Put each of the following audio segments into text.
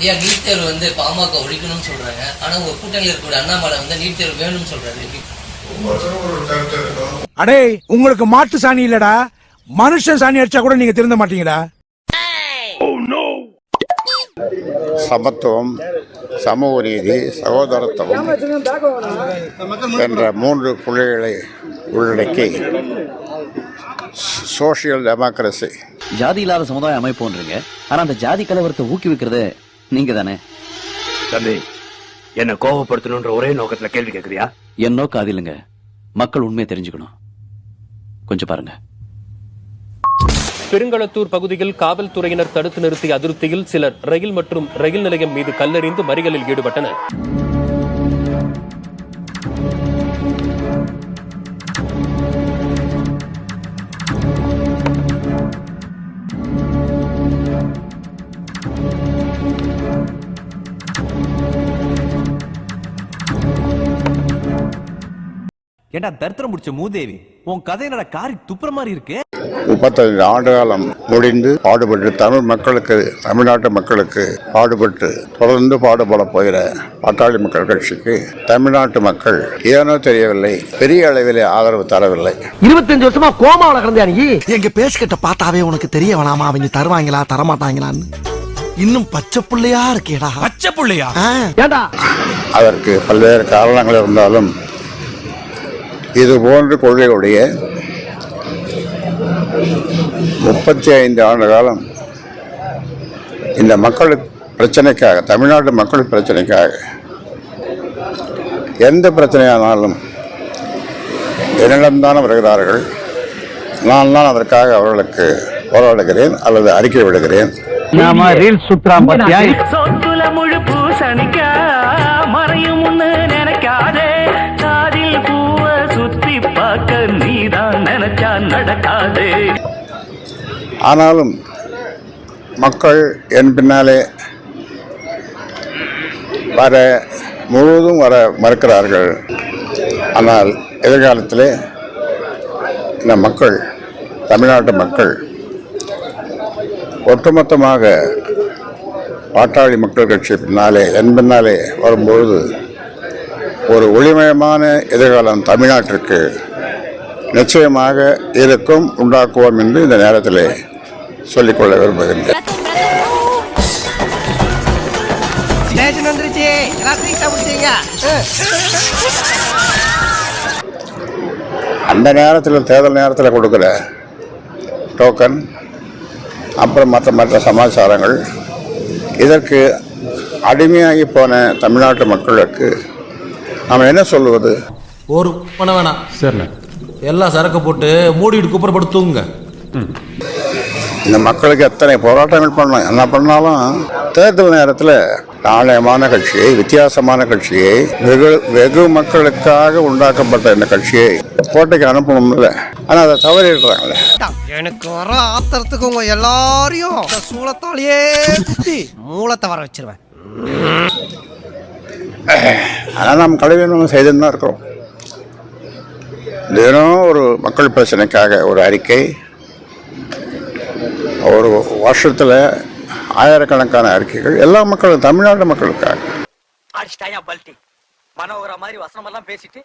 ஐயா நீட் தேர்வு வந்து பாமக ஒழிக்கணும்னு சொல்றாங்க. ஆனா உங்க கூட்டணியில் இருக்கக்கூடிய அண்ணாமலை வந்து நீட் தேர்வு வேணும்னு சொல்றாரு. அடே உங்களுக்கு மாட்டு சாணி இல்லடா. மனுஷன் சாணி அடிச்சா கூட நீங்க திருந்த மாட்டீங்கடா. சமத்துவம் சமூக நீதி சகோதரத்துவம் என்ற மூன்று புள்ளிகளை உள்ளடக்கி சோஷியல் டெமோக்ரஸி. ஜாதி இல்லாத சமுதாய அமைப்புன்றீங்க. ஆனா அந்த ஜாதி கலவரத்தை ஊக்குவிக்கிறது நீங்க தானே தம்பி என்ன கோவப்படுத்தணும்ன்ற ஒரே நோக்கத்துல கேள்வி கேக்குறியா? என் நோக்கம் அது இல்லைங்க மக்கள் உண்மையை தெரிஞ்சுக்கணும். கொஞ்சம் பாருங்க. பெருங்களத்தூர் பகுதியில் காவல்துறையினர் தடுத்து நிறுத்திய அதிருப்தியில் சிலர் ரயில் மற்றும் ரயில் நிலையம் மீது கல்லெறிந்து மறியலில் ஈடுபட்டனர். ஏண்டா தரித்திரம் முடிச்ச மூதேவி? உன் கதை என்னடா காரி துப்புற மாதிரி இருக்கு? முப்பத்தைந்து ஆண்டு காலம் முடிந்து பாடுபட்டு தமிழ் மக்களுக்கு தமிழ்நாட்டு மக்களுக்கு பாடுபட்டு தொடர்ந்து பாடுபட போகிற பாட்டாளி மக்கள் கட்சிக்கு தமிழ்நாட்டு மக்கள் ஏனோ தெரியவில்லை பெரிய அளவிலே ஆதரவு தரவில்லை. இருபத்தஞ்சு வருஷமா கோமாவில கிடந்தியா நீ? எங்க பேஸ்கிட்ட பார்த்தாவே உனக்கு தெரிய வேணாமா? அவங்க தருவாங்களா தரமாட்டாங்களான்னு? இன்னும் பச்சை புள்ளையா இருக்கேடா. பச்சை புள்ளையா? ஏண்டா? அதற்கு பல்வேறு காரணங்கள் இருந்தாலும் இது போன்ற கொள்கையுடைய முப்பத்தி ஐந்து ஆண்டு காலம் இந்த மக்கள் பிரச்சனைக்காக தமிழ்நாட்டு மக்கள் பிரச்சனைக்காக எந்த பிரச்சனையானாலும் என்னிடம்தான் வருகிறார்கள். நான் தான் அதற்காக அவர்களுக்கு போராடுகிறேன் அல்லது அறிக்கை விடுகிறேன். நாம ரீல் பாத்தியா கிடையாது ஆனாலும் மக்கள் என் பின்னாலே வர முழுவதும் வர மறுக்கிறார்கள். ஆனால் எதிர்காலத்திலே இந்த மக்கள் தமிழ்நாட்டு மக்கள் ஒட்டுமொத்தமாக பாட்டாளி மக்கள் கட்சி பின்னாலே என் பின்னாலே வரும்பொழுது ஒரு ஒளிமயமான எதிர்காலம் தமிழ்நாட்டிற்கு நிச்சயமாக இருக்கும் உண்டாக்குவோம் என்று இந்த நேரத்தில் சொல்லிக்கொள்ள விரும்புகின்றேன். அந்த நேரத்தில் தேர்தல் நேரத்தில் கொடுக்குற டோக்கன் அப்புறம் மற்ற மற்ற சமாச்சாரங்கள் இதற்கு அடிமையாகி போன தமிழ்நாட்டு மக்களுக்கு நாம் என்ன சொல்லுவது? ஒரு வேணாம். சரி எல்லாம் சரக்கு போட்டு மூடிட்டு குப்புறப்படுத்துங்க இந்த மக்களுக்கு எத்தனை போராட்டங்கள் பண்ணலாம்? என்ன பண்ணாலும் தேர்தல் நேரத்தில் நாணயமான கட்சியை வித்தியாசமான கட்சியை வெகு வெகு மக்களுக்காக உண்டாக்கப்பட்ட இந்த கட்சியை கோட்டைக்கு அனுப்பணும் இல்லை ஆனால் அதை தவறிடுறாங்களே. எனக்கு வர ஆத்திரத்துக்கு உங்க எல்லாரையும் சூளத்தாலேயே குத்தி மூலத்தை வர வச்சிருவேன். ஆனால் நாம் கலைவீனம் செய்துன்னு தான் இருக்கிறோம். தினம் ஒரு மக்கள் பிரச்சனைக்காக ஒரு அறிக்கை. ஒரு வருஷத்தில் ஆயிரக்கணக்கான அறிக்கைகள் எல்லா மக்களும் தமிழ்நாட்டு மக்களுக்காக. அடிச்சிட்டாயா மனோகர மாதிரி பேசிட்டு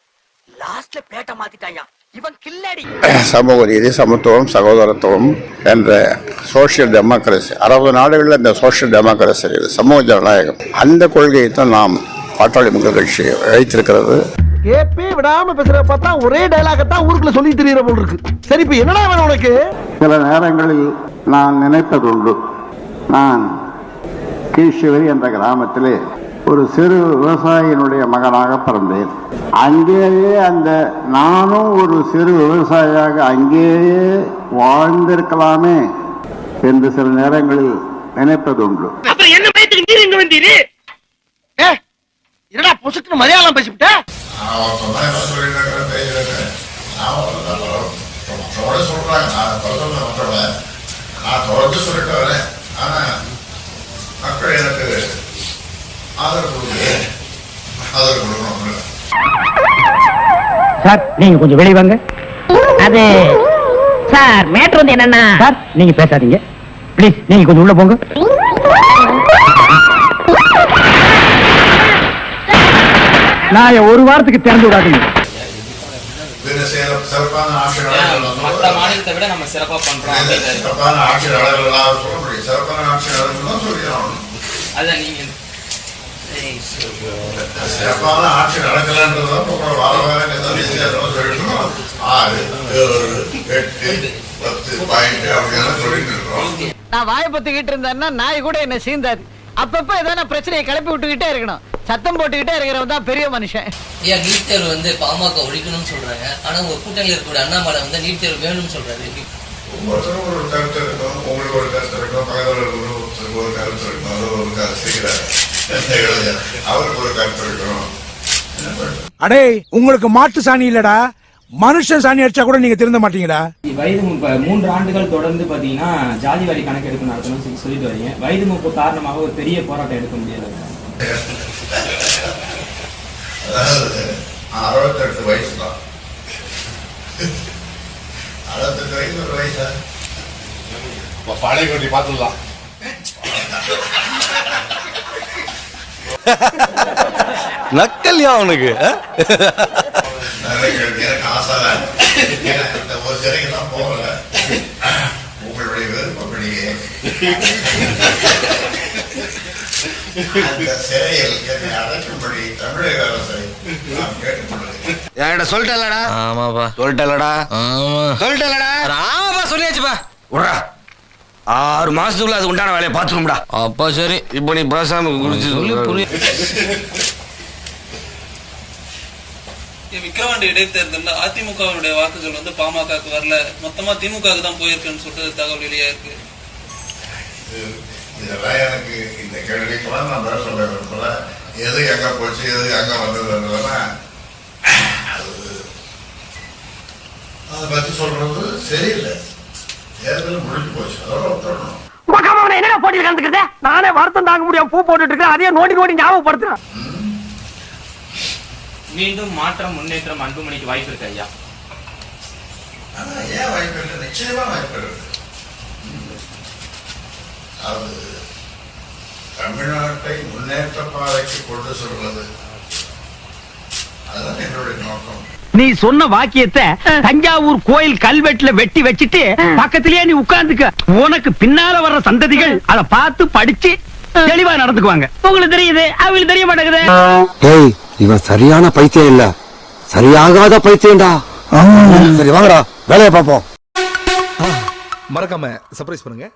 லாஸ்ட்ல பேட்டை மாத்திட்டாயா இவன் கில்லாடி. சமூக நீதி சமத்துவம் சகோதரத்துவம் என்ற சோஷியல் டெமோக்ரஸி அறுபது நாடுகளில் இந்த சோஷியல் டெமோக்ரஸி சமூக ஜனநாயகம். அந்த கொள்கையை தான் நாம் பாட்டாளி மக்கள் கட்சி வைத்திருக்கிறது. கேப்பே விடாம பேசுற பார்த்தா ஒரே டைலாக தான் ஊருக்குள்ள சொல்லி தெரியற போல் இருக்கு. சரி இப்ப என்னடா வேணும் உனக்கு? சில நேரங்களில் நான் நினைப்பதுண்டு நான் கீழ்சிவரி என்ற கிராமத்திலே ஒரு சிறு விவசாயியினுடைய மகனாக பிறந்தேன். அங்கேயே அந்த நானும் ஒரு சிறு விவசாயியாக அங்கேயே வாழ்ந்திருக்கலாமே என்று சில நேரங்களில் நினைப்பதுண்டு அப்புறம் என்ன பயத்துக்கு நீர் இங்க வந்தீரு? என்னடா பொசுக்கு மலையாளம் பேசிவிட்ட? நான் ஒருத்தன் தான் என்ன சொல்லிட்டு பேசுறேன் நான் மற்றவங்கள சொல்றாங்க. நான் குறை சொல்ல மற்றவங்கள நான் தொடர்ந்து சொல்லிட்டு வரேன். ஆனா மக்கள் எனக்கு ஆதரவு கொடுக்குது ஆதரவு கொடுக்கணும் சார் நீங்க கொஞ்சம் வெளிய வாங்க. அது சார் மேட்ரு வந்து என்னன்னா சார் நீங்க பேசாதீங்க. ப்ளீஸ் நீங்க கொஞ்சம் உள்ள போங்க. நான் ஒரு வாரத்துக்கு திறந்து விடாதீங்க. பிற சிற- சிறப்பான ஆட்சியாளர்கள் மற்ற மாநிலத்தை விட நம்ம சிறப்பா பண்றோம் இல்ல, அப்படின்றாரு சிறப்பான ஆட்சியாளர்கள் எல்லாம் சொல்ல முடியும் சிறப்பான ஆட்சியாளர்கள் தான் சொல்லி ஆகணும் அதான் நீங்க சிறப்பான ஆட்சி நடக்கலன்றதுதான் உங்களோட வார வாரம் ஏதாவது வித்தியாசமா சொல்லணும் ஆறு ஏழு எட்டு பத்து பாயிண்ட் அப்படியெல்லாம் சொல்லிட்டு இருக்கோம். நான் வாயை பத்துக்கிட்டு இருந்தேன்னா நாய் கூட என்ன சீந்தாது. அப்பப்ப ஏதாவது பிரச்சனையை கிளப்பி விட்டுக்கிட்டே இருக்கணும். சத்தம் போட்டுக்கிட்டே இருக்கிறவன் தான் பெரிய மனுஷன். ஐயா நீட் தேர்வு வந்து பாமக ஒழிக்கணும்னு சொல்றாங்க. ஆனா உங்க கூட்டணியில் இருக்கக்கூடிய அண்ணாமலை வந்து நீட் தேர்வு வேணும்னு சொல்றாரு. எப்படி? ஒவ்வொருத்தரும் ஒரு கருத்து இருக்கும் உங்களுக்கு ஒரு கருத்து இருக்கும் பக்கத்தில் ஒரு ஒரு கருத்து இருக்கும் அது ஒரு கருத்து. செய்கிறார் அவருக்கு ஒரு கருத்து இருக்கும் என்ன பண்றது? அடே உங்களுக்கு மாட்டு சாணி இல்லடா. மனுஷன் சாணி அடிச்சா கூட நீங்க திருந்த மாட்டீங்கடா வயது மூன்று ஆண்டுகள் தொடர்ந்து பாத்தீங்கன்னா ஜாதி வாரி கணக்கெடுப்பு நடத்தணும்னு சொல்லி சொல்லிட்டு வரீங்க. வயது முப்பு காரணமாக ஒரு பெரிய போராட்டம் எடுக்க முடியாது அதாவது அறுபத்தெட்டு வயசு தான் அறுபத்தெட்டு வயசு ஒரு வயசா? பழைய கொட்டி பார்த்துடலாம். நக்கல்யா அவனுக்கு கேள்வி. எனக்கு ஆசை தான் இந்த ஒரு சிறைக்கு தான் போகல. உங்களுடைய விருப்பப்படியே. அந்த சிறையில் என்னை அடைக்கும்படி தமிழக அரசை நான் கேட்டுக்கொள்கிறேன். என்கிட்ட சொல்லிட்டலடா ஆமாப்பா. சொல்லிட்டலடா ஆமா. சொல்லிட்டலடா ஆமா சொல்லியாச்சுப்பா. விட்றா ஆறு மாசத்துக்குள்ள அது உண்டான வேலையை பார்த்துக்கணும்டா. அப்பா சரி. இப்போ நீ பேசாம குறிச்சு சொல்லி புரிய. விக்கிரவாண்டி இடைத்தேர்தலில் அதிமுகவினுடைய வாக்குகள் வந்து பாமகக்கு வரல. மொத்தமா திமுகவுக்கு தான் போயிருக்குன்னு சொல்லிட்டு தகவல் வெளியா இருக்கு. இது- இதெல்லாம் எனக்கு இந்த கேள்விக்கெல்லாம் நான் பேச சொல்ல விரும்பல. எது எங்க போச்சு எது எங்க வந்ததுன்றதெல்லாம் அது அதை பத்தி சொல்றது சரியில்லை. தேர்தல் முடிஞ்சு போச்சு. அதோட விட்டுறணும் என்னடா போட்டியில் கலந்துக்கிறத நானே வருத்தம் தாங்க முடியாம பூ போட்டுட்டு இருக்கேன். அதே நோண்டி நோண்டி ஞாபகப்படுத்துறேன். மீண்டும் மாற்றம் முன்னேற்றம் அன்புமணிக்கு வாய்ப்பு இருக்கு ஐயா. ஏன் வாய்ப்பு இல்லை? நிச்சயமா வாய்ப்பு இருக்கு. அது தமிழ்நாட்டை முன்னேற்ற பாதைக்கு கொண்டு செல்வது. அதுதான் என்னுடைய நோக்கம். நீ சொன்ன வாக்கியத்தை தஞ்சாவூர் கோயில் கல்வெட்டுல வெட்டி வச்சிட்டு பக்கத்திலேயே நீ உட்கார்ந்துக்க. உனக்கு பின்னால வர்ற சந்ததிகள் அத பார்த்து படிச்சு தெளிவா நடந்துக்குவாங்க. உங்களுக்கு தெரியுது அவங்களுக்கு தெரிய மாட்டேங்குது. ஏய் இவன் சரியான பைத்தியம் இல்ல. சரியாகாத பைத்தியம்டா. சரி வாங்கடா. வேலையை பார்ப்போம். மறக்காம சர்ப்ரைஸ் பண்ணுங்க.